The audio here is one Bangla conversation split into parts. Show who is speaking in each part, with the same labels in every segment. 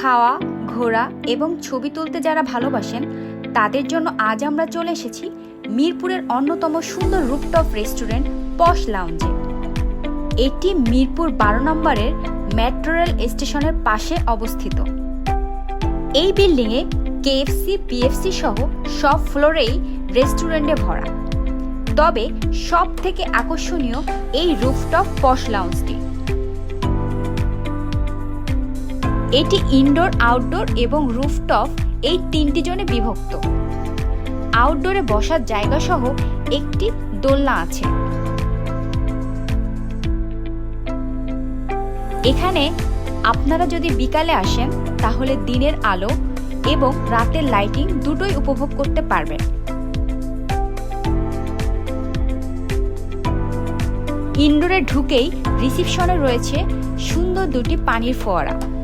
Speaker 1: খাওয়া, ঘোরা এবং ছবি তুলতে যারা ভালোবাসেন, তাদের জন্য আজ আমরা চলে এসেছি মিরপুরের অন্যতম সুন্দর রুপটপ রেস্টুরেন্ট পশ লাউঞ্জে। এটি মিরপুর বারো নম্বরের মেট্রো রেল স্টেশনের পাশে অবস্থিত। এই বিল্ডিংয়ে কেএফসি, পিএফসি সহ সব ফ্লোরেই রেস্টুরেন্টে ভরা। তবে সব থেকে আকর্ষণীয় এই রুফটপ পশ লাউঞ্জটি। এটি ইনডোর আউটডোর এবং রুফটপ এই তিনটি জনে বিভক্ত। আউটডোরে বসার জায়গা সহ একটি দোলনা আছে। এখানে আপনারা যদি বিকালে আসেন, তাহলে দিনের আলো এবং রাতের লাইটিং দুটোই উপভোগ করতে পারবেন। ইনডোরে ঢুকেই রিসিপশনে রয়েছে সুন্দর দুটি পানির ফোয়ারা।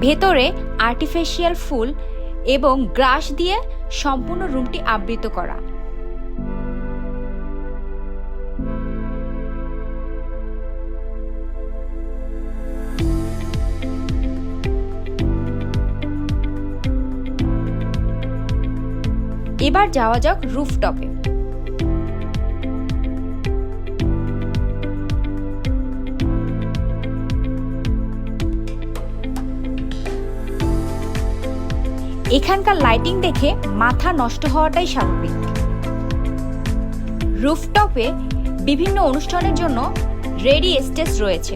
Speaker 1: ভেতরে আর্টিফিশিয়াল ফুল এবং গ্রাস দিয়ে সম্পূর্ণ রুমটি আবৃত করা। এবার যাওয়া যাক রুফটপে। এখানকার লাইটিং দেখে মাথা নষ্ট হওয়াটাই স্বাভাবিক। রুফটপে বিভিন্ন অনুষ্ঠানের জন্য রেডি স্টেজ রয়েছে।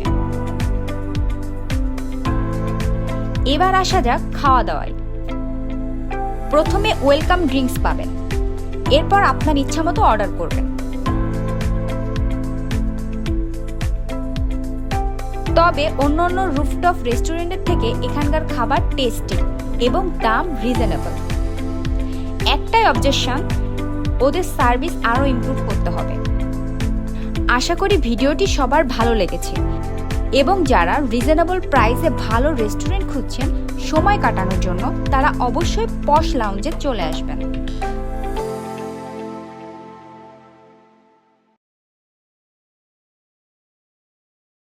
Speaker 1: এবার আসা যাক খাওয়া দাওয়ায় প্রথমে ওয়েলকাম ড্রিঙ্কস পাবেন। এরপর আপনার ইচ্ছা মতো অর্ডার করবেন। তবে অন্য অন্য রুফটপ রেস্টুরেন্টের থেকে এখানকার খাবার টেস্টি এবং দাম রিজনেবল একটাই অবজেকশন ওদের সার্ভিস আরও ইম্প্রুভ করতে হবে। আশা করি ভিডিওটি সবার ভালো লেগেছে। এবং যারা রিজনেবল প্রাইসে ভালো রেস্টুরেন্ট খুঁজছেন, সময় কাটানোর জন্য তারা অবশ্যই পশ লাউঞ্জে চলে আসবেন।